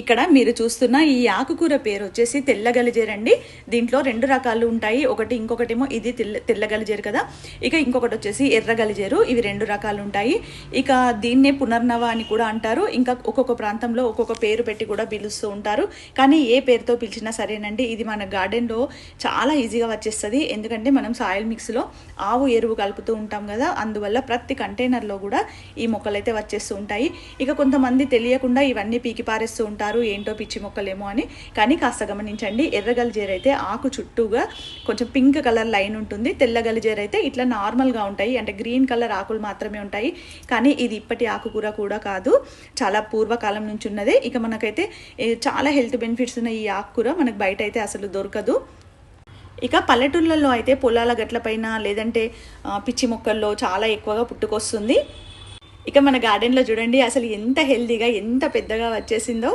ఇక్కడ మీరు చూస్తున్న ఈ ఆకుకూర పేరు వచ్చేసి తెల్లగలిజేరండి. దీంట్లో రెండు రకాలు ఉంటాయి. ఒకటి ఇంకొకటేమో ఇది తెల్ల తెల్లగలిజేరు కదా. ఇక ఇంకొకటి వచ్చేసి ఎర్రగలిజేరు. ఇవి రెండు రకాలు ఉంటాయి. ఇక దీన్నే పునర్నవ అని కూడా అంటారు. ఇంకా ఒక్కొక్క ప్రాంతంలో ఒక్కొక్క పేరు పెట్టి కూడా పిలుస్తూ ఉంటారు. కానీ ఏ పేరుతో పిలిచినా సరేనండి. ఇది మన గార్డెన్లో చాలా ఈజీగా వచ్చేస్తుంది. ఎందుకంటే మనం సాయిల్ మిక్స్లో ఆవు ఎరువు కలుపుతూ ఉంటాం కదా. అందువల్ల ప్రతి కంటైనర్లో కూడా ఈ మొక్కలు అయితే వచ్చేస్తూ ఉంటాయి. ఇక కొంతమంది తెలియకుండా ఇవన్నీ పీకి పారేస్తూ ఉంటారు. ఏంటో పిచ్చి మొక్కలేమో అని. కానీ కాస్త గమనించండి ఎర్ర గలిజేరు అయితే ఆకు చుట్టూగా కొంచెం పింక్ కలర్ లైన్ ఉంటుంది తెల్ల గలిజేరు అయితే ఇట్లా నార్మల్గా ఉంటాయి. అంటే గ్రీన్ కలర్ ఆకులు మాత్రమే ఉంటాయి. కానీ ఇది ఇప్పటి ఆకుకూర కూడా కాదు. చాలా పూర్వకాలం నుంచి ఉన్నదే. ఇక మనకైతే చాలా హెల్త్ బెనిఫిట్స్ ఉన్న ఈ ఆకుకూర మనకు బయట అయితే అసలు దొరకదు. ఇక పల్లెటూళ్ళల్లో అయితే పొలాల గట్లపైన లేదంటే పిచ్చి మొక్కల్లో చాలా ఎక్కువగా పుట్టుకొస్తుంది. ఇక మన గార్డెన్లో చూడండి అసలు ఎంత హెల్తీగా ఎంత పెద్దగా వచ్చేసిందో.